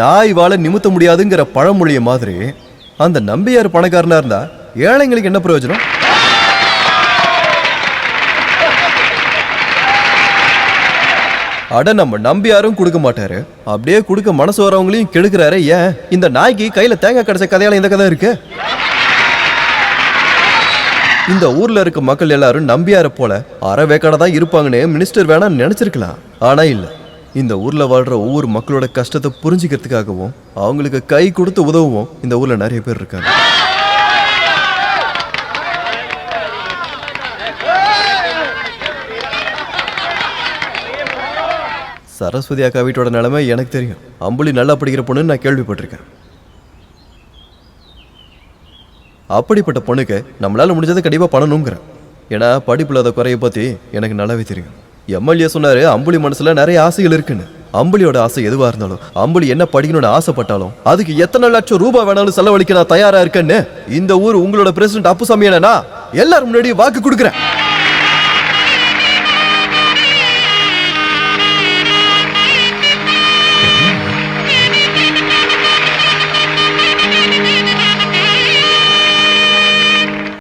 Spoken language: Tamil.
நாய் வாழ நிமித்த முடியாதுங்கிற பழமொழிய மாதிரி அந்த நம்பியார் பணக்காரனா இருந்தா ஏழைங்களுக்கு என்ன பிரயோஜனம்? அட நம்ம நம்பியாரும் கொடுக்க மாட்டாரு. அப்படியே கொடுக்க மனசு வரவங்களையும் கெடுக்கிறாரு ஏன்? இந்த நாய்க்கு கையில தேங்காய் கிடைச்ச கதையால இந்த கதை இருக்கு? இந்த ஊர்ல இருக்க மக்கள் எல்லாரும் நம்பியார போல அறவேக்காட தான் இருப்பாங்கன்னு மினிஸ்டர் வேணா நினைச்சிருக்கலாம். ஆனா இல்ல. இந்த ஊர்ல வாழ்ற ஒவ்வொரு மக்களோட கஷ்டத்தை புரிஞ்சுக்கிறதுக்காகவும் அவங்களுக்கு கை கொடுத்து உதவும் இந்த ஊர்ல நிறைய பேர் இருக்காங்க. சரஸ்வதி அக்கா வீட்டோட நிலைமை எனக்கு தெரியும். அம்புலி நல்லா படிக்கிற பொண்ணுன்னு நான் கேள்விப்பட்டிருக்கேன். அப்படிப்பட்ட பொண்ணுக்கு நம்மளால் முடிஞ்சதை கண்டிப்பாக பண்ணணுங்கிறேன் ஏன்னா படிப்பில் அதை குறைய பற்றி எனக்கு நல்லாவே தெரியும். எம்எல்ஏ சொன்னார் அம்புலி மனசில் நிறைய ஆசைகள் இருக்குன்னு. அம்புலியோட ஆசை எதுவாக இருந்தாலும் அம்புலி என்ன படிக்கணும்னு ஆசைப்பட்டாலும் அதுக்கு எத்தனை லட்சம் ரூபாய் வேணாலும் செலவழிக்க நான் தயாராக இருக்கேன்னு இந்த ஊர் உங்களோட பிரசிடென்ட் அப்புசாமி என்னன்னா எல்லாரும் முன்னாடி வாக்கு கொடுக்குறேன்.